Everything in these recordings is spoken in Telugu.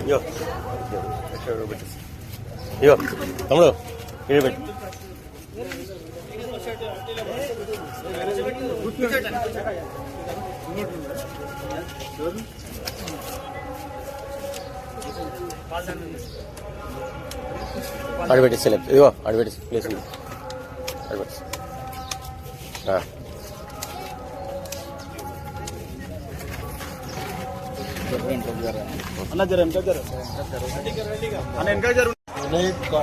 ఇయో ఇయో తమ్ముడు ఇది పెట్టు. అడిపెట్టి సెలెక్ట్. ఇదిగో అడిపెట్టి ప్లేస్ ఉంది అన్న జర వెనక జర అన్న వెనక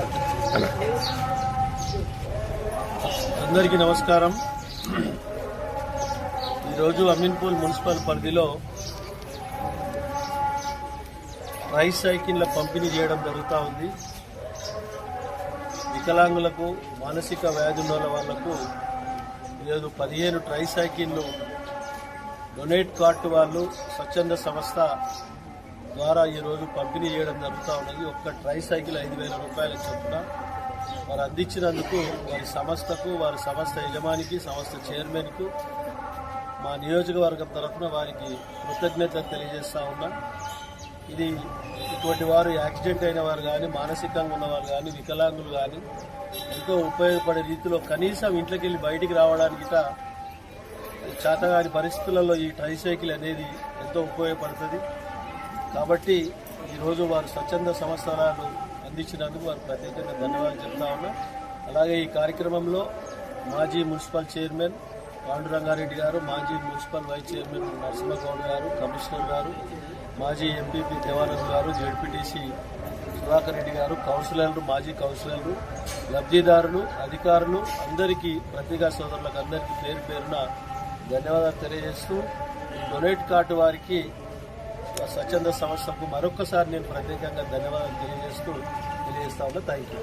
అందరికీ నమస్కారం. ఈరోజు అమీన్పూల్ మున్సిపల్ పరిధిలో రైస్ సైకిళ్ళ పంపిణీ చేయడం జరుగుతూ ఉంది. వికలాంగులకు మానసిక వ్యాధి వాళ్ళకు ఈరోజు పదిహేను ట్రై సైకిళ్ళు డొనేట్ కార్ట్ వాళ్ళు స్వచ్ఛంద సంస్థ ద్వారా ఈరోజు పంపిణీ చేయడం జరుగుతూ ఉన్నది. ఒక్క ట్రై సైకిల్ ఐదు వేల రూపాయల చొప్పున వారు అందించినందుకు వారి సంస్థకు వారి సంస్థ యజమానికి సంస్థ చైర్మన్కు మా నియోజకవర్గం తరఫున వారికి కృతజ్ఞత తెలియజేస్తా ఉన్నా. ఇది ఇటువంటి వారు యాక్సిడెంట్ అయిన వారు కానీ మానసికంగా ఉన్నవారు కానీ వికలాంగులు కానీ ఎంతో ఉపయోగపడే రీతిలో కనీసం ఇంట్లోకి వెళ్ళి బయటికి రావడానికి చేతగాని పరిస్థితులలో ఈ ట్రైసైకిల్ అనేది ఎంతో ఉపయోగపడుతుంది. కాబట్టి ఈరోజు వారు స్వచ్ఛంద సంస్థలను అందించినందుకు వారు ప్రత్యేకంగా ధన్యవాదాలు చెప్తా ఉన్నా. అలాగే ఈ కార్యక్రమంలో మాజీ మున్సిపల్ చైర్మన్ పాండురంగారెడ్డి గారు మాజీ మున్సిపల్ వైస్ చైర్మన్ నరసింహగౌడ్ గారు కమిషనర్ గారు మాజీ ఎంపీపీ దేవానంద్ గారు జెడ్పీటీసీ సుధాకర్ రెడ్డి గారు కౌన్సిలర్లు మాజీ కౌన్సిలర్లు లబ్ధిదారులు అధికారులు అందరికీ పత్రికా సోదరులకు అందరికీ పేరు పేరున ధన్యవాదాలు తెలియజేస్తూ ఈ డొనేట్ కార్డు వారికి స్వచ్ఛంద సంస్థకు మరొకసారి నేను ప్రత్యేకంగా ధన్యవాదాలు తెలియజేస్తూ తెలియజేస్తా ఉన్నా. Thank you